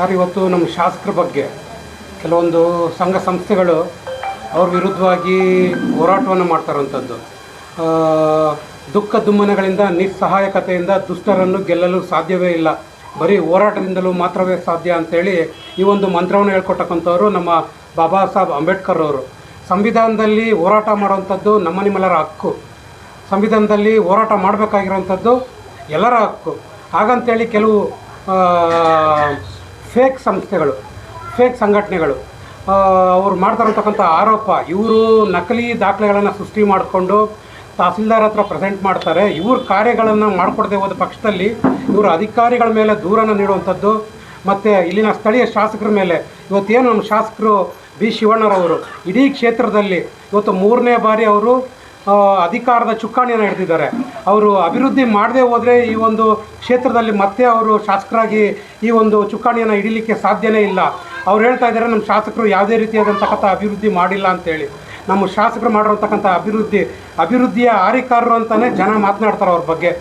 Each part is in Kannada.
ಸರ್, ಇವತ್ತು ನಮ್ಮ ಶಾಸಕರ ಬಗ್ಗೆ ಕೆಲವೊಂದು ಸಂಘ ಸಂಸ್ಥೆಗಳು ಅವ್ರ ವಿರುದ್ಧವಾಗಿ ಹೋರಾಟವನ್ನು ಮಾಡ್ತಾರಂಥದ್ದು. ದುಃಖ ದುಮ್ಮನಗಳಿಂದ, ನಿಸ್ಸಹಾಯಕತೆಯಿಂದ ದುಷ್ಟರನ್ನು ಗೆಲ್ಲಲು ಸಾಧ್ಯವೇ ಇಲ್ಲ. ಬರೀ ಹೋರಾಟದಿಂದಲೂ ಮಾತ್ರವೇ ಸಾಧ್ಯ ಅಂತೇಳಿ ಈ ಒಂದು ಮಂತ್ರವನ್ನು ಹೇಳ್ಕೊಟ್ಟಕ್ಕಂಥವ್ರು ನಮ್ಮ ಬಾಬಾ ಸಾಹೇಬ್ ಅಂಬೇಡ್ಕರ್ ಅವರು. ಸಂವಿಧಾನದಲ್ಲಿ ಹೋರಾಟ ಮಾಡುವಂಥದ್ದು ನಮ್ಮ ನಿಮ್ಮೆಲ್ಲರ ಹಕ್ಕು. ಸಂವಿಧಾನದಲ್ಲಿ ಹೋರಾಟ ಮಾಡಬೇಕಾಗಿರುವಂಥದ್ದು ಎಲ್ಲರ ಹಕ್ಕು. ಹಾಗಂತೇಳಿ ಕೆಲವು ಫೇಕ್ ಸಂಸ್ಥೆಗಳು ಫೇಕ್ ಸಂಘಟನೆಗಳು. ಅವ್ರು ಮಾಡ್ತಾರಂತಕ್ಕಂಥ ಆರೋಪ, ಇವರು ನಕಲಿ ದಾಖಲೆಗಳನ್ನು ಸೃಷ್ಟಿ ಮಾಡಿಕೊಂಡು ತಹಸೀಲ್ದಾರ್ ಹತ್ರ ಪ್ರೆಸೆಂಟ್ ಮಾಡ್ತಾರೆ. ಇವ್ರ ಕಾರ್ಯಗಳನ್ನು ಮಾಡಿಕೊಡದೆ ಹೋದ ಪಕ್ಷದಲ್ಲಿ ಇವರು ಅಧಿಕಾರಿಗಳ ಮೇಲೆ ದೂರನ್ನು ನೀಡುವಂಥದ್ದು. ಮತ್ತು ಇಲ್ಲಿನ ಸ್ಥಳೀಯ ಶಾಸಕರ ಮೇಲೆ, ಇವತ್ತೇನು ನಮ್ಮ ಶಾಸಕರು ಬಿ. ಶಿವಣ್ಣರವರು, ಇಡೀ ಕ್ಷೇತ್ರದಲ್ಲಿ ಇವತ್ತು ಮೂರನೇ ಬಾರಿ ಅವರು ಅಧಿಕಾರದ ಚುಕ್ಕಾಣಿಯನ್ನು ಹಿಡಿದಿದ್ದಾರೆ. ಅವರು ಅಭಿವೃದ್ಧಿ ಮಾಡದೇ ಹೋದರೆ ಈ ಒಂದು ಕ್ಷೇತ್ರದಲ್ಲಿ ಮತ್ತೆ ಅವರು ಶಾಸಕರಾಗಿ ಈ ಒಂದು ಚುಕ್ಕಾಣಿಯನ್ನು ಹಿಡಿಲಿಕ್ಕೆ ಸಾಧ್ಯನೇ ಇಲ್ಲ. ಅವ್ರು ಹೇಳ್ತಾ ಇದ್ದಾರೆ, ನಮ್ಮ ಶಾಸಕರು ಯಾವುದೇ ರೀತಿಯಾದಂತಕ್ಕಂಥ ಅಭಿವೃದ್ಧಿ ಮಾಡಿಲ್ಲ ಅಂತೇಳಿ. ನಮ್ಮ ಶಾಸಕರು ಮಾಡಿರೋತಕ್ಕಂಥ ಅಭಿವೃದ್ಧಿ, ಅಭಿವೃದ್ಧಿಯ ಆರಿಕಾರರು ಅಂತಲೇ ಜನ ಮಾತನಾಡ್ತಾರೆ ಅವ್ರ ಬಗ್ಗೆ.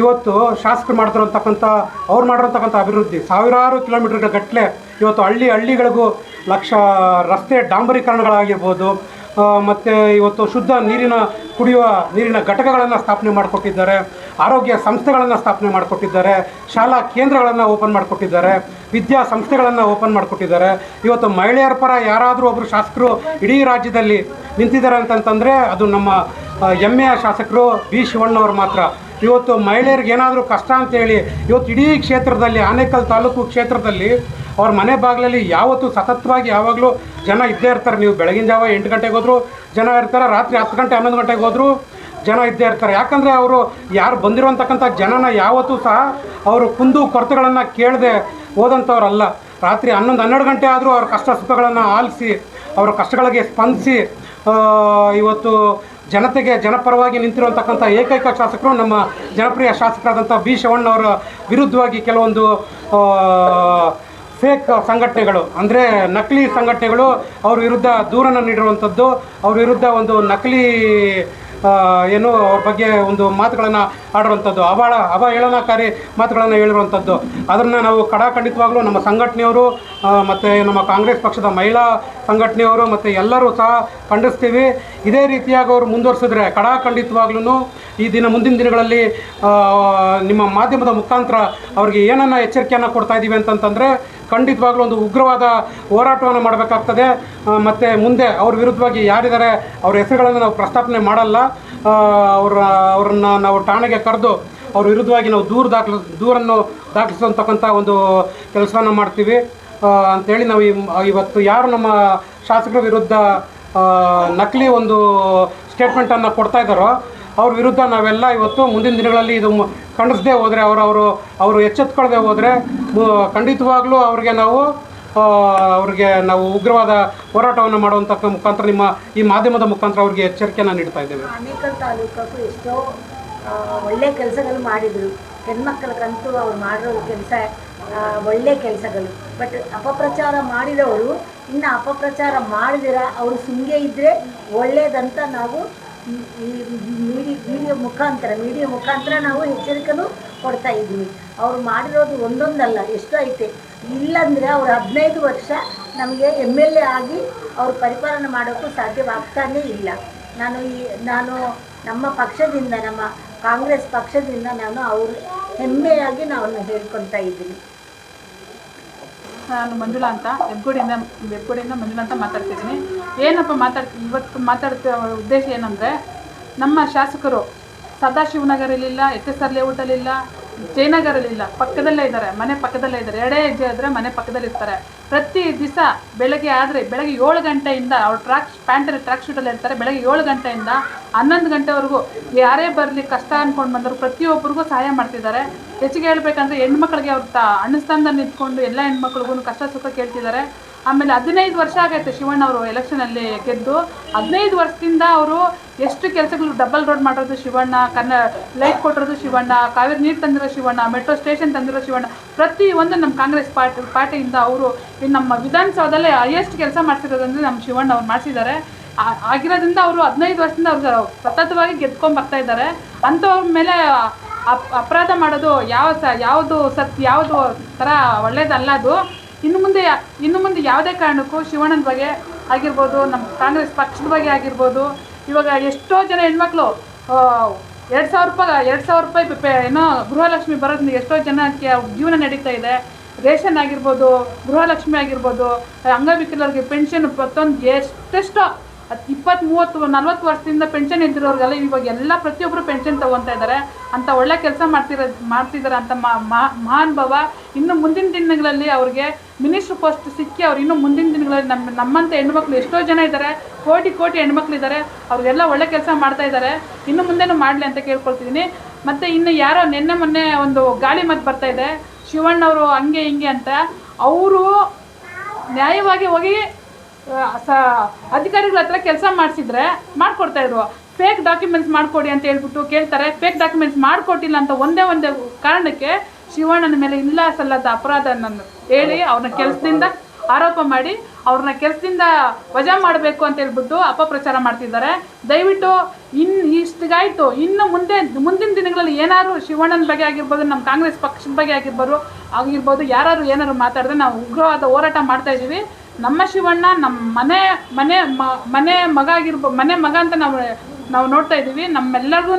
ಇವತ್ತು ಶಾಸಕರು ಮಾಡ್ತಿರೋಂತಕ್ಕಂಥ ಅವ್ರು ಮಾಡಿರೋಂತಕ್ಕಂಥ ಅಭಿವೃದ್ಧಿ ಸಾವಿರಾರು ಕಿಲೋಮೀಟರ್ಗಳ ಗಟ್ಟಲೆ ಇವತ್ತು ಹಳ್ಳಿ ಹಳ್ಳಿಗಳಿಗೂ ಲಕ್ಷ ರಸ್ತೆ ಡಾಂಬರೀಕರಣಗಳಾಗಿರ್ಬೋದು ಮತ್ತು ಇವತ್ತು ಶುದ್ಧ ನೀರಿನ ಕುಡಿಯುವ ನೀರಿನ ಘಟಕಗಳನ್ನು ಸ್ಥಾಪನೆ ಮಾಡಿಕೊಟ್ಟಿದ್ದಾರೆ. ಆರೋಗ್ಯ ಸಂಸ್ಥೆಗಳನ್ನು ಸ್ಥಾಪನೆ ಮಾಡಿಕೊಟ್ಟಿದ್ದಾರೆ. ಶಾಲಾ ಕೇಂದ್ರಗಳನ್ನು ಓಪನ್ ಮಾಡಿಕೊಟ್ಟಿದ್ದಾರೆ. ವಿದ್ಯಾ ಸಂಸ್ಥೆಗಳನ್ನು ಓಪನ್ ಮಾಡಿಕೊಟ್ಟಿದ್ದಾರೆ. ಇವತ್ತು ಮಹಿಳೆಯರ ಪರ ಯಾರಾದರೂ ಒಬ್ಬರು ಶಾಸಕರು ಇಡೀ ರಾಜ್ಯದಲ್ಲಿ ನಿಂತಿದ್ದಾರೆ ಅಂತಂತಂದರೆ ಅದು ನಮ್ಮ ಹೆಮ್ಮೆಯ ಶಾಸಕರು ಬಿ ಶಿವಣ್ಣವ್ರು ಮಾತ್ರ. ಇವತ್ತು ಮಹಿಳೆಯರಿಗೆ ಏನಾದರೂ ಕಷ್ಟ ಅಂತೇಳಿ ಇವತ್ತು ಇಡೀ ಕ್ಷೇತ್ರದಲ್ಲಿ, ಆನೇಕಲ್ ತಾಲೂಕು ಕ್ಷೇತ್ರದಲ್ಲಿ ಅವ್ರ ಮನೆ ಬಾಗಿಲಲ್ಲಿ ಯಾವತ್ತೂ ಸತತವಾಗಿ ಯಾವಾಗಲೂ ಜನ ಇದ್ದೇ ಇರ್ತಾರೆ. ನೀವು ಬೆಳಗಿನ ಜಾವ ಎಂಟು ಗಂಟೆಗೆ ಹೋದ್ರು ಜನ ಇರ್ತಾರೆ, ರಾತ್ರಿ ಹತ್ತು ಗಂಟೆ ಹನ್ನೊಂದು ಗಂಟೆಗೆ ಹೋದ್ರು ಜನ ಇದ್ದೇ ಇರ್ತಾರೆ. ಯಾಕಂದರೆ ಅವರು ಯಾರು ಬಂದಿರುವಂತಕ್ಕಂಥ ಜನನ ಯಾವತ್ತೂ ಸಹ ಅವರು ಕುಂದು ಕೊರತೆಗಳನ್ನು ಕೇಳದೆ ಹೋದಂಥವ್ರಲ್ಲ. ರಾತ್ರಿ ಹನ್ನೊಂದು ಹನ್ನೆರಡು ಗಂಟೆ ಆದರೂ ಅವ್ರ ಕಷ್ಟ ಸುಖಗಳನ್ನು ಆಲಿಸಿ, ಅವರ ಕಷ್ಟಗಳಿಗೆ ಸ್ಪಂದಿಸಿ ಇವತ್ತು ಜನತೆಗೆ ಜನಪರವಾಗಿ ನಿಂತಿರುವಂತಕ್ಕಂಥ ಏಕೈಕ ಶಾಸಕರು ನಮ್ಮ ಜನಪ್ರಿಯ ಶಾಸಕರಾದಂಥ ಬಿ ಶಿವಣ್ಣವರ ವಿರುದ್ಧವಾಗಿ ಕೆಲವೊಂದು ಫೇಕ್ ಸಂಘಟನೆಗಳು, ಅಂದರೆ ನಕಲಿ ಸಂಘಟನೆಗಳು ಅವ್ರ ವಿರುದ್ಧ ದೂರನ್ನು ನೀಡಿರುವಂಥದ್ದು, ಅವ್ರ ವಿರುದ್ಧ ಒಂದು ನಕಲಿ ಏನು ಅವ್ರ ಬಗ್ಗೆ ಒಂದು ಮಾತುಗಳನ್ನು ಆಡುವಂಥದ್ದು. ಅಬಾಳ ಅವಹೇಳನಕಾರಿ ಮಾತುಗಳನ್ನು ಹೇಳಿರುವಂಥದ್ದು. ಅದನ್ನು ನಾವು ಕಡಾಖಂಡಿತವಾಗಲೂ ನಮ್ಮ ಸಂಘಟನೆಯವರು ಮತ್ತು ನಮ್ಮ ಕಾಂಗ್ರೆಸ್ ಪಕ್ಷದ ಮಹಿಳಾ ಸಂಘಟನೆಯವರು, ಮತ್ತು ಎಲ್ಲರೂ ಸಹ ಖಂಡಿಸ್ತೀವಿ. ಇದೇ ರೀತಿಯಾಗಿ ಅವರು ಮುಂದುವರಿಸಿದ್ರೆ ಕಡಾಖಂಡಿತವಾಗ್ಲೂ ಈ ದಿನ ಮುಂದಿನ ದಿನಗಳಲ್ಲಿ ನಿಮ್ಮ ಮಾಧ್ಯಮದ ಮುಖಾಂತರ ಅವ್ರಿಗೆ ಏನನ್ನ ಎಚ್ಚರಿಕೆಯನ್ನು ಕೊಡ್ತಾ ಇದ್ದೀವಿ ಅಂತಂತಂದರೆ ಖಂಡಿತವಾಗ್ಲೂ ಒಂದು ಉಗ್ರವಾದ ಹೋರಾಟವನ್ನು ಮಾಡಬೇಕಾಗ್ತದೆ. ಮತ್ತು ಮುಂದೆ ಅವ್ರ ವಿರುದ್ಧವಾಗಿ ಯಾರಿದ್ದಾರೆ, ಅವ್ರ ಹೆಸರುಗಳನ್ನು ನಾವು ಪ್ರಸ್ತಾಪನೆ ಮಾಡಲ್ಲ. ಅವ್ರ ಅವರ, ಅವ್ರನ್ನ ನಾವು ಠಾಣೆಗೆ ಕರೆದು ಅವ್ರ ವಿರುದ್ಧವಾಗಿ ನಾವು ದೂರು ದಾಖಲ, ದೂರನ್ನು ದಾಖಲಿಸುವಂತಕ್ಕಂಥ ಒಂದು ಕೆಲಸವನ್ನು ಮಾಡ್ತೀವಿ. ಅಂಥೇಳಿ ನಾವು ಇವತ್ತು ಯಾರು ನಮ್ಮ ಶಾಸಕರ ವಿರುದ್ಧ ನಕಲಿ ಒಂದು ಸ್ಟೇಟ್ಮೆಂಟನ್ನು ಕೊಡ್ತಾ ಇದ್ದಾರೋ ಅವ್ರ ವಿರುದ್ಧ ನಾವೆಲ್ಲ ಇವತ್ತು ಮುಂದಿನ ದಿನಗಳಲ್ಲಿ ಇದು ಖಂಡಿಸದೇ ಹೋದರೆ ಅವರು ಅವರು ಅವರು ಎಚ್ಚೆತ್ಕೊಳ್ಳದೆ ಹೋದರೆ ಖಂಡಿತವಾಗ್ಲೂ ಅವ್ರಿಗೆ ನಾವು ಅವ್ರಿಗೆ ನಾವು ಉಗ್ರವಾದ ಹೋರಾಟವನ್ನು ಮಾಡುವಂಥ ಮುಖಾಂತರ ನಿಮ್ಮ ಈ ಮಾಧ್ಯಮದ ಮುಖಾಂತರ ಅವ್ರಿಗೆ ಎಚ್ಚರಿಕೆಯನ್ನು ನೀಡ್ತಾ ಇದ್ದೇವೆ. ಆನೇಕಲ್ ತಾಲೂಕಕ್ಕೂ ಎಷ್ಟೋ ಒಳ್ಳೆ ಕೆಲಸಗಳು ಮಾಡಿದರು. ಹೆಣ್ಮಕ್ಳಿಗಂತೂ ಅವ್ರು ಮಾಡಿರೋ ಕೆಲಸ ಒಳ್ಳೆ ಕೆಲಸಗಳು. ಬಟ್ ಅಪಪ್ರಚಾರ ಮಾಡಿದವರು, ಇನ್ನು ಅಪಪ್ರಚಾರ ಮಾಡಿದಿರ, ಅವರು ಸುಮ್ಮನೆ ಇದ್ದರೆ ಒಳ್ಳೆಯದಂತ ನಾವು ಮೀಡಿಯಾ ಮುಖಾಂತರ ಮೀಡಿಯಾ ಮುಖಾಂತರ ನಾವು ಎಚ್ಚರಿಕೆನೂ ಕೊಡ್ತಾ ಇದ್ದೀವಿ. ಅವ್ರು ಮಾಡಿರೋದು ಒಂದೊಂದಲ್ಲ, ಎಷ್ಟು ಐತೆ. ಇಲ್ಲಾಂದರೆ ಅವರು ಹದಿನೈದು ವರ್ಷ ನಮಗೆ ಎಂ ಎಲ್ ಎ ಆಗಿ ಅವ್ರು ಪರಿಪಾಲನೆ ಮಾಡೋಕ್ಕೂ ಸಾಧ್ಯವಾಗ್ತಾನೇ ಇಲ್ಲ. ನಾನು ಈ, ನಾನು ನಮ್ಮ ಪಕ್ಷದಿಂದ, ನಮ್ಮ ಕಾಂಗ್ರೆಸ್ ಪಕ್ಷದಿಂದ ನಾನು ಅವರು ಹೆಮ್ಮೆಯಾಗಿ ನಾನು ಹೇಳ್ಕೊತಾ ಇದ್ದೀನಿ. ನಾನು ಮಂಜುಳಾ ಅಂತ ಹೆಬ್ಗೋಡಿಯಿಂದ ಹೆಬ್ಗೋಡಿಯಿಂದ ಮಂಜುಳಾ ಅಂತ ಮಾತಾಡ್ತಿದ್ದೀನಿ. ಏನಪ್ಪ ಮಾತಾಡ್, ಇವತ್ತು ಮಾತಾಡ್ತಿರೋ ಉದ್ದೇಶ ಏನಂದರೆ, ನಮ್ಮ ಶಾಸಕರು ಸದಾಶಿವನಗರಲ್ಲಿಲ್ಲ, ಎಚ್ ಎಸ್ ಆರ್ ಲೇಔಟಲ್ಲಿಲ್ಲ ಜಯನಗರಲ್ಲಿಲ್ಲ ಪಕ್ಕದಲ್ಲೇ ಇದ್ದಾರೆ, ಮನೆ ಪಕ್ಕದಲ್ಲೇ ಇದ್ದಾರೆ. ಎರಡೇ ಹೆಜ್ಜೆ ಆದರೆ ಮನೆ ಪಕ್ಕದಲ್ಲಿ ಇರ್ತಾರೆ. ಪ್ರತಿ ದಿವಸ ಬೆಳಗ್ಗೆ ಆದರೆ, ಬೆಳಗ್ಗೆ ಏಳು ಗಂಟೆಯಿಂದ ಅವ್ರು ಟ್ರ್ಯಾಕ್ ಪ್ಯಾಂಟಲ್ಲಿ ಟ್ರ್ಯಾಕ್ ಶೂಟಲ್ಲಿ ಇರ್ತಾರೆ. ಬೆಳಗ್ಗೆ ಏಳು ಗಂಟೆಯಿಂದ ಹನ್ನೊಂದು ಗಂಟೆವರೆಗೂ ಯಾರೇ ಬರಲಿ ಕಷ್ಟ ಅಂದ್ಕೊಂಡು ಬಂದರು ಪ್ರತಿಯೊಬ್ಬರಿಗೂ ಸಹಾಯ ಮಾಡ್ತಿದ್ದಾರೆ. ಹೆಚ್ಚಿಗೆ ಹೇಳ್ಬೇಕಂದ್ರೆ ಹೆಣ್ಮಕ್ಳಿಗೆ ಅವ್ರು ತ ಅಣ್ಣ ಸ್ಥಾನದಲ್ಲಿ ನಿಂತ್ಕೊಂಡು ಎಲ್ಲ ಹೆಣ್ಮಕ್ಳಿಗೂ ಕಷ್ಟ ಸುಖ ಕೇಳ್ತಿದ್ದಾರೆ. ಆಮೇಲೆ ಹದಿನೈದು ವರ್ಷ ಆಗೈತೆ ಶಿವಣ್ಣ ಅವರು ಎಲೆಕ್ಷನಲ್ಲಿ ಗೆದ್ದು. ಹದಿನೈದು ವರ್ಷದಿಂದ ಅವರು ಎಷ್ಟು ಕೆಲಸಗಳು ಡಬಲ್ ರೋಡ್ ಮಾಡಿರೋದು ಶಿವಣ್ಣ ಕನ್ನ ಲೈಟ್ ಕೊಟ್ಟಿರೋದು ಶಿವಣ್ಣ, ಕಾವೇರಿ ನೀರು ತಂದಿರೋ ಶಿವಣ್ಣ ಮೆಟ್ರೋ ಸ್ಟೇಷನ್ ತಂದಿರೋ ಶಿವಣ್ಣ. ಪ್ರತಿ ಒಂದು ನಮ್ಮ ಕಾಂಗ್ರೆಸ್ ಪಾರ್ಟಿ, ಪಾರ್ಟಿಯಿಂದ ಅವರು ನಮ್ಮ ವಿಧಾನಸೌಧದಲ್ಲೇ ಹೈಯೆಸ್ಟ್ ಕೆಲಸ ಮಾಡ್ತಿರೋದಂದ್ರೆ ನಮ್ಮ ಶಿವಣ್ಣ ಅವ್ರು ಮಾಡಿಸಿದ್ದಾರೆ. ಆಗಿರೋದ್ರಿಂದ ಅವರು ಹದಿನೈದು ವರ್ಷದಿಂದ ಅವರು ಸತತವಾಗಿ ಗೆದ್ಕೊಂಡು ಬರ್ತಾ ಇದ್ದಾರೆ. ಅಂಥವ್ರ ಮೇಲೆ ಅಪ್, ಅಪರಾಧ ಮಾಡೋದು ಯಾವ ಸ, ಯಾವುದು ಸತ್ ಯಾವುದು ಥರ ಒಳ್ಳೇದಲ್ಲ ಅದು. ಇನ್ನು ಮುಂದೆ ಇನ್ನು ಮುಂದೆ ಯಾವುದೇ ಕಾರಣಕ್ಕೂ ಶಿವಣ್ಣನ ಬಗ್ಗೆ ಆಗಿರ್ಬೋದು, ನಮ್ಮ ಕಾಂಗ್ರೆಸ್ ಪಕ್ಷದ ಬಗ್ಗೆ ಆಗಿರ್ಬೋದು, ಇವಾಗ ಎಷ್ಟೋ ಜನ ಹೆಣ್ಮಕ್ಳು ಎರಡು ಸಾವಿರ ರೂಪಾಯಿ, ಎರಡು ಸಾವಿರ ರೂಪಾಯಿ ಏನೋ ಗೃಹಲಕ್ಷ್ಮಿ ಬರೋದ್ರಿಂದ ಎಷ್ಟೋ ಜನಕ್ಕೆ ಜೀವನ ನಡೀತಾ ಇದೆ. ರೇಷನ್ ಆಗಿರ್ಬೋದು, ಗೃಹಲಕ್ಷ್ಮಿ ಆಗಿರ್ಬೋದು, ಅಂಗವಿಕಲರಿಗೆ ಪೆನ್ಷನ್ ಪ್ರತಿಯೊಂದು ಎಷ್ಟೆಷ್ಟೋ ಹತ್ತು ಇಪ್ಪತ್ತು ಮೂವತ್ತು ನಲ್ವತ್ತು ವರ್ಷದಿಂದ ಪೆನ್ಷನ್ ಇದ್ದಿರೋರಿಗೆಲ್ಲ ಇವಾಗ ಎಲ್ಲ ಪ್ರತಿಯೊಬ್ಬರು ಪೆನ್ಷನ್ ತೊಗೊತಾ ಇದ್ದಾರೆ ಅಂತ ಒಳ್ಳೆ ಕೆಲಸ ಮಾಡ್ತಿರ ಮಾಡ್ತಿದ್ದಾರೆ ಅಂತ ಮಾ- ಮಾ- ಮಹಾನ್ ಭಾವ. ಇನ್ನು ಮುಂದಿನ ದಿನಗಳಲ್ಲಿ ಅವ್ರಿಗೆ ಮಿನಿಸ್ಟ್ರ್ ಪೋಸ್ಟ್ ಸಿಕ್ಕಿ ಅವ್ರು ಇನ್ನೂ ಮುಂದಿನ ದಿನಗಳಲ್ಲಿ ನಮ್ಮ ನಮ್ಮಂಥ ಹೆಣ್ಮಕ್ಳು ಎಷ್ಟೋ ಜನ ಇದ್ದಾರೆ ಕೋಟಿ ಕೋಟಿ ಹೆಣ್ಮಕ್ಳು ಇದ್ದಾರೆ ಅವ್ರಿಗೆಲ್ಲ ಒಳ್ಳೆ ಕೆಲಸ ಮಾಡ್ತಾ ಇದ್ದಾರೆ ಇನ್ನು ಮುಂದೆನೂ ಮಾಡಲಿ ಅಂತ ಕೇಳ್ಕೊಳ್ತಿದ್ದೀನಿ. ಮತ್ತು ಇನ್ನು ಯಾರೋ ನಿನ್ನೆ ಮೊನ್ನೆ ಒಂದು ಗಾಳಿ ಮಾತು ಬರ್ತಾ ಇದೆ. ಶಿವಣ್ಣವರು ಹಂಗೆ ಹಿಂಗೆ ಅಂತ. ಅವರು ನ್ಯಾಯವಾಗಿ ಹೋಗಿ ಸ, ಅಧಿಕಾರಿಗಳ ಹತ್ರ ಕೆಲಸ ಮಾಡಿಸಿದ್ರೆ ಮಾಡಿಕೊಡ್ತಾ ಇದ್ರು. ಫೇಕ್ ಡಾಕ್ಯುಮೆಂಟ್ಸ್ ಮಾಡಿಕೊಡಿ ಅಂತ ಹೇಳ್ಬಿಟ್ಟು ಕೇಳ್ತಾರೆ. ಫೇಕ್ ಡಾಕ್ಯುಮೆಂಟ್ಸ್ ಮಾಡಿಕೊಟ್ಟಿಲ್ಲ ಅಂತ ಒಂದೇ ಒಂದೇ ಕಾರಣಕ್ಕೆ ಶಿವಣ್ಣನ ಮೇಲೆ ಇಲ್ಲ ಸಲ್ಲದ ಅಪರಾಧ ನನ್ನ ಹೇಳಿ ಅವ್ರನ್ನ ಕೆಲಸದಿಂದ ಆರೋಪ ಮಾಡಿ ಅವ್ರನ್ನ ಕೆಲಸದಿಂದ ವಜಾ ಮಾಡಬೇಕು ಅಂತ ಹೇಳ್ಬಿಟ್ಟು ಅಪಪ್ರಚಾರ ಮಾಡ್ತಿದ್ದಾರೆ. ದಯವಿಟ್ಟು ಇನ್ ಇಷ್ಟಿಗಾಯಿತು, ಇನ್ನು ಮುಂದೆ, ಮುಂದಿನ ದಿನಗಳಲ್ಲಿ ಏನಾದ್ರು ಶಿವಣ್ಣನ ಬಗ್ಗೆ ಆಗಿರ್ಬೋದು, ನಮ್ಮ ಕಾಂಗ್ರೆಸ್ ಪಕ್ಷದ ಬಗ್ಗೆ ಆಗಿರ್ಬೋದು ಆಗಿರ್ಬೋದು, ಯಾರಾದರೂ ಏನಾದ್ರು ಮಾತಾಡಿದ್ರೆ ನಾವು ಉಗ್ರವಾದ ಹೋರಾಟ ಮಾಡ್ತಾ ಇದ್ದೀವಿ. ನಮ್ಮ ಶಿವಣ್ಣ ನಮ್ಮ ಮನೆ ಮನೆ ಮನೆ ಮಗ ಆಗಿರ್ಬೋ ಮನೆ ಮಗ ಅಂತ ನಾವು ನಾವು ನೋಡ್ತಾ ಇದ್ದೀವಿ. ನಮ್ಮೆಲ್ಲರಿಗೂ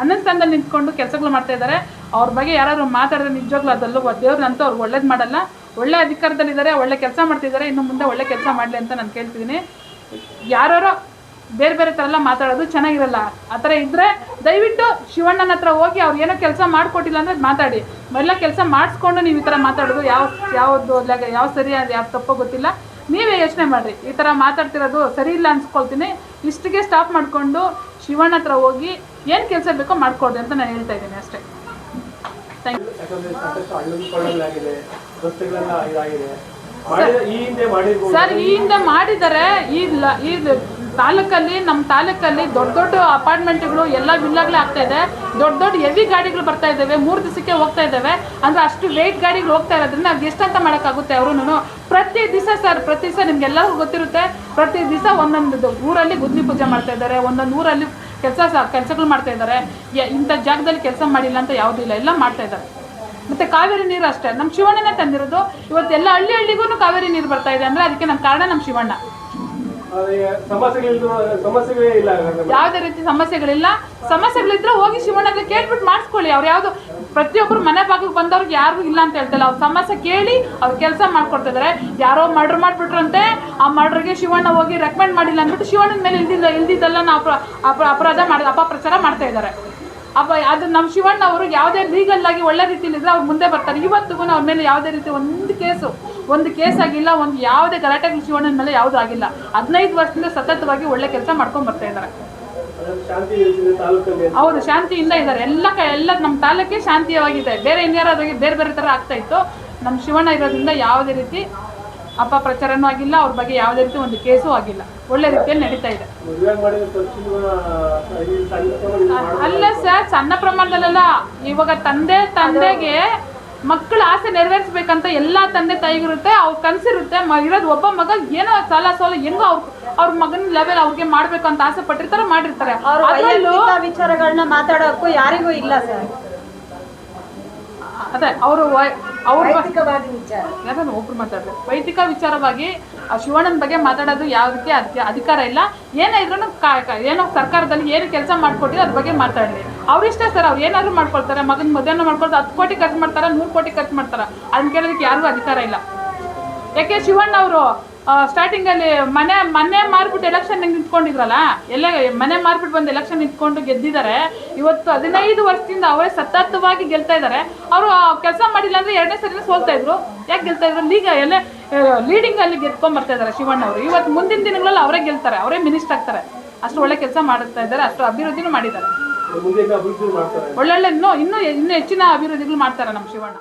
ಅನ್ನಸ್ಥಾನದಲ್ಲಿ ನಿಂತ್ಕೊಂಡು ಕೆಲಸಗಳು ಮಾಡ್ತಾ ಇದ್ದಾರೆ. ಅವ್ರ ಬಗ್ಗೆ ಯಾರಾದ್ರು ಮಾತಾಡಿದ್ರೆ ನಿಜವಾಗ್ಲೂ ಅದಲ್ಲೂ ದೇವ್ರನ್ನಂತೂ ಅವ್ರು ಒಳ್ಳೇದು ಮಾಡಲ್ಲ. ಒಳ್ಳೆ ಅಧಿಕಾರದಲ್ಲಿದ್ದಾರೆ, ಒಳ್ಳೆ ಕೆಲಸ ಮಾಡ್ತಿದ್ದಾರೆ. ಇನ್ನು ಮುಂದೆ ಒಳ್ಳೆ ಕೆಲಸ ಮಾಡಲಿ ಅಂತ ನಾನು ಕೇಳ್ತಿದ್ದೀನಿ. ಯಾರೋ ಬೇರೆ ಬೇರೆ ಥರ ಎಲ್ಲ ಮಾತಾಡೋದು ಚೆನ್ನಾಗಿರಲ್ಲ. ಆ ಥರ ಇದ್ದರೆ ದಯವಿಟ್ಟು ಶಿವಣ್ಣನ ಹತ್ರ ಹೋಗಿ ಅವ್ರು ಏನೋ ಕೆಲಸ ಮಾಡಿಕೊಟ್ಟಿಲ್ಲ ಅಂದರೆ ಮಾತಾಡಿ. ಎಲ್ಲ ಕೆಲಸ ಮಾಡಿಸ್ಕೊಂಡು ನೀವು ಈ ಥರ ಮಾತಾಡೋದು ಯಾವ ಯಾವುದು ಅದ್ಲಾಗ ಯಾವ ಸರಿ ಅದು ಯಾವ ತಪ್ಪೋ ಗೊತ್ತಿಲ್ಲ. ನೀವೇ ಯೋಚನೆ ಮಾಡಿರಿ. ಈ ಥರ ಮಾತಾಡ್ತಿರೋದು ಸರಿ ಇಲ್ಲ ಅನ್ಸ್ಕೊಳ್ತೀನಿ. ಇಷ್ಟಿಗೆ ಸ್ಟಾಪ್ ಮಾಡಿಕೊಂಡು ಶಿವಣ್ಣ ಹತ್ರ ಹೋಗಿ ಏನು ಕೆಲಸ ಬೇಕೋ ಮಾಡಿಕೊಡ್ರಿ ಅಂತ ನಾನು ಹೇಳ್ತಾ ಇದ್ದೀನಿ ಅಷ್ಟೇ. ಥ್ಯಾಂಕ್ ಯು ಸರ್ ಈ ಹಿಂದೆ ಮಾಡಿದ್ದಾರೆ ಈ ತಾಲೂಕಲ್ಲಿ ನಮ್ಮ ತಾಲೂಕಲ್ಲಿ ದೊಡ್ಡ ದೊಡ್ಡ ಅಪಾರ್ಟ್ಮೆಂಟ್ಗಳು ಎಲ್ಲ ವಿಲ್ಲಾಗಲೇ ಆಗ್ತಾ ಇದೆ. ದೊಡ್ಡ ದೊಡ್ಡ ಹೆವಿ ಗಾಡಿಗಳು ಬರ್ತಾ ಇದ್ದಾವೆ ಮೂರು ದಿವಸಕ್ಕೆ ಹೋಗ್ತಾ ಇದ್ದಾವೆ ಅಂದರೆ ಅಷ್ಟು ವೆಯ್ಟ್ ಗಾಡಿಗಳು ಹೋಗ್ತಾ ಇರೋದ್ರಿಂದ ನಾವು ಎಷ್ಟಂತ ಮಾಡೋಕ್ಕಾಗುತ್ತೆ ಅವ್ರೂ ಪ್ರತಿ ದಿವಸ ಸರ್, ಪ್ರತಿ ದಿವಸ ನಿಮ್ಗೆಲ್ಲರಿಗೂ ಗೊತ್ತಿರುತ್ತೆ. ಪ್ರತಿ ದಿವಸ ಒಂದೊಂದು ಊರಲ್ಲಿ ಗುದ್ದಿ ಪೂಜೆ ಮಾಡ್ತಾ ಇದ್ದಾರೆ ಒಂದೊಂದು ಊರಲ್ಲಿ ಕೆಲಸ ಕೆಲಸಗಳು ಮಾಡ್ತಾ ಇದ್ದಾರೆ ಇಂಥ ಜಾಗದಲ್ಲಿ ಕೆಲಸ ಮಾಡಿಲ್ಲ ಅಂತ ಯಾವುದೂ ಇಲ್ಲ. ಎಲ್ಲ ಮಾಡ್ತಾ ಇದ್ದಾರೆ ಮತ್ತೆ ಕಾವೇರಿ ನೀರು ಅಷ್ಟೇ. ನಮ್ಮ ಶಿವಣ್ಣನೇ ತಂದಿರೋದು. ಇವತ್ತೆಲ್ಲ ಹಳ್ಳಿ ಹಳ್ಳಿಗೂ ಕಾವೇರಿ ನೀರು ಬರ್ತಾ ಇದೆ. ಅಂದರೆ ಅದಕ್ಕೆ ನಮ್ಮ ಕಾರಣ ನಮ್ಮ ಶಿವಣ್ಣ. ಯಾವುದೇ ರೀತಿ ಸಮಸ್ಯೆಗಳಿಲ್ಲ. ಸಮಸ್ಯೆಗಳಿದ್ರೆ ಹೋಗಿ ಶಿವಣ್ಣಗೆ ಕೇಳ್ಬಿಟ್ಟು ಮಾಡಿಸ್ಕೊಳ್ಳಿ. ಅವ್ರು ಯಾವುದು ಪ್ರತಿಯೊಬ್ಬರು ಮನೆ ಬಾಗಿಲು ಬಂದವ್ರಿಗೆ ಯಾರಿಗೂ ಇಲ್ಲ ಅಂತ ಹೇಳ್ತಿಲ್ಲ, ಅವ್ರ ಸಮಸ್ಯೆ ಕೇಳಿ ಅವ್ರು ಕೆಲಸ ಮಾಡ್ಕೊಡ್ತಿದ್ದಾರೆ ಯಾರೋ ಮರ್ಡರ್ ಮಾಡಿಬಿಟ್ರಂತೆ, ಆ ಮರ್ಡರ್ಗೆ ಶಿವಣ್ಣ ಹೋಗಿ ರೆಕಮೆಂಡ್ ಮಾಡಿಲ್ಲ ಅಂದ್ಬಿಟ್ಟು ಶಿವಣ್ಣನ ಮೇಲೆ ಇಲ್ದಿಲ್ಲ ಇಲ್ದಿದ್ದೆಲ್ಲ ನಾವು ಅಪ ಅಪ- ಅಪರಾಧ ಮಾಡಿ, ಅಪಪ್ರಚಾರ ಮಾಡ್ತಾ ಇದ್ದಾರೆ. ಅಪ್ಪ, ಅದು ನಮ್ಮ ಶಿವಣ್ಣ ಅವರು ಯಾವುದೇ ಲೀಗಲ್ ಆಗಿ ಒಳ್ಳೆ ರೀತಿಯಲ್ಲಿ ಇದ್ರೆ ಅವ್ರು ಮುಂದೆ ಬರ್ತಾರೆ. ಇವತ್ತಿಗೂ ಅವ್ರ ಮೇಲೆ ಯಾವುದೇ ರೀತಿ ಒಂದು ಕೇಸು ಒಂದು ಕೇಸ್ ಆಗಿಲ್ಲ, ಒಂದು ಯಾವುದೇ ಗಲಾಟೆ ಶಿವಣ್ಣನ ಮೇಲೆ ಯಾವುದೂ ಆಗಿಲ್ಲ. ಹದಿನೈದು ವರ್ಷದಿಂದ ಸತತವಾಗಿ ಒಳ್ಳೆ ಕೆಲಸ ಮಾಡ್ಕೊಂಡು ಬರ್ತಾ ಇದ್ದಾರೆ. ಹೌದು, ಶಾಂತಿಯಿಂದ ಇದ್ದಾರೆ. ಎಲ್ಲ ಎಲ್ಲ ನಮ್ಮ ತಾಲೂಕೇ ಶಾಂತಿಯವಾಗಿದೆ. ಬೇರೆ ಇನ್ಯಾರಾದಾಗಿ ಬೇರೆ ಬೇರೆ ಥರ ಆಗ್ತಾ ಇತ್ತು. ನಮ್ಮ ಶಿವಣ್ಣ ಇರೋದ್ರಿಂದ ಯಾವುದೇ ರೀತಿ ಅಪಪ್ರಚಾರನೂ ಆಗಿಲ್ಲ, ಅವ್ರ ಬಗ್ಗೆ ಯಾವುದೇ ರೀತಿ ಒಂದು ಕೇಸು ಆಗಿಲ್ಲ. ಒಳ್ಳೆ ರೀತಿಯಲ್ಲಿ ನಡೀತಾ ಇದೆ. ಅಲ್ಲ ಸರ್, ಸಣ್ಣ ಪ್ರಮಾಣದಲ್ಲೆಲ್ಲ ಇವಾಗ ತಂದೆ, ತಂದೆಗೆ ಮಕ್ಕಳ ಆಸೆ ನೆರವೇರಿಸ್ಬೇಕಂತ ಎಲ್ಲ ತಂದೆ ತಾಯಿಗಿರುತ್ತೆ ಅವ್ರ ಕನಸಿರುತ್ತೆ ಮ ಇರೋದು ಒಬ್ಬ ಮಗ ಏನೋ ಸಾಲ ಸೋಲ ಹೆಂಗೋ ಅವ್ರ ಅವ್ರ ಮಗನ ಲೆವೆಲ್ ಅವ್ರಿಗೆ ಮಾಡ್ಬೇಕು ಅಂತ ಆಸೆ ಪಟ್ಟಿರ್ತಾರೆ ಮಾಡಿರ್ತಾರೆ. ಅವ್ರ ಅದರಲ್ಲೂ ವೈಯಕ್ತಿಕ ವಿಚಾರಗಳನ್ನ ಮಾತಾಡೋಕ್ಕೂ ಯಾರಿಗೂ ಇಲ್ಲ ಸರ್. ಅದೇ ಅವರು ಅವ್ರ ಯಾರನ್ನ ಒಬ್ರು ಮಾತಾಡ್ತಾರೆ ವೈದಿಕ ವಿಚಾರವಾಗಿ ಶಿವಣ್ಣನ ಬಗ್ಗೆ ಮಾತಾಡೋದು ಯಾವುದಕ್ಕೆ ಅದಕ್ಕೆ ಅಧಿಕಾರ ಇಲ್ಲ. ಏನೇ ಇದ್ರೂ ಏನೋ ಸರ್ಕಾರದಲ್ಲಿ ಏನು ಕೆಲಸ ಮಾಡ್ಕೊಟ್ಟಿದ್ರೆ ಅದ್ರ ಬಗ್ಗೆ ಮಾತಾಡಲಿ. ಅವ್ರಿಷ್ಟ ಸರ್ ಅವ್ರು ಏನಾದ್ರು ಮಾಡ್ಕೊಳ್ತಾರೆ. ಮಗನ ಮದುವೆನ ಮಾಡ್ಕೊಳ್ತಾರೆ. ಹತ್ತು ಕೋಟಿ ಖರ್ಚು ಮಾಡ್ತಾರೆ? ನೂರು ಕೋಟಿ ಖರ್ಚು ಮಾಡ್ತಾರೆ? ಅದನ್ನ ಕೇಳೋದಕ್ಕೆ ಯಾರಿಗೂ ಅಧಿಕಾರ ಇಲ್ಲ. ಯಾಕೆ ಶಿವಣ್ಣ ಅವರು ಸ್ಟಾರ್ಟಿಂಗಲ್ಲಿ ಮನೆ ಮನೆ ಮಾರ್ಬಿಟ್ಟು ಎಲೆಕ್ಷನ್ ನಿಂತ್ಕೊಂಡಿದ್ರಲ್ಲ? ಎಲ್ಲ ಮನೆ ಮಾರ್ಬಿಟ್ಟು ಬಂದು ಎಲೆಕ್ಷನ್ ನಿಂತ್ಕೊಂಡು ಗೆದ್ದಿದ್ದಾರೆ. ಇವತ್ತು ಹದಿನೈದು ವರ್ಷದಿಂದ ಅವರೇ ಸತತವಾಗಿ ಗೆಲ್ತಾ ಇದ್ದಾರೆ. ಅವರು ಕೆಲಸ ಮಾಡಿಲ್ಲ ಅಂದ್ರೆ ಎರಡನೇ ಸರಿನ ಸೋಲ್ತಾ ಇದ್ರು. ಯಾಕೆ ಗೆಲ್ತಾ ಇದ್ರು? ಲೀಗ ಎಲ್ಲ ಲೀಡಿಂಗ್ ಅಲ್ಲಿ ಗೆದ್ಕೊಂಡ್ ಬರ್ತಾ ಇದ್ದಾರೆ ಶಿವಣ್ಣ ಅವರು. ಇವತ್ತು ಮುಂದಿನ ದಿನಗಳಲ್ಲಿ ಅವರೇ ಗೆಲ್ತಾರೆ ಅವರೇ ಮಿನಿಸ್ಟರ್ ಆಗ್ತಾರೆ. ಅಷ್ಟು ಒಳ್ಳೆ ಕೆಲಸ ಮಾಡುತ್ತಾ ಇದ್ದಾರೆ ಅಷ್ಟು ಅಭಿವೃದ್ಧಿನೂ ಮಾಡಿದ್ದಾರೆ. ಒಳ್ಳೊಳ್ಳೆ ಇನ್ನೂ ಇನ್ನೂ ಇನ್ನೂ ಹೆಚ್ಚಿನ ಅಭಿವೃದ್ಧಿಗಳು ಮಾಡ್ತಾರೆ ನಮ್ಮ ಶಿವಣ್ಣ.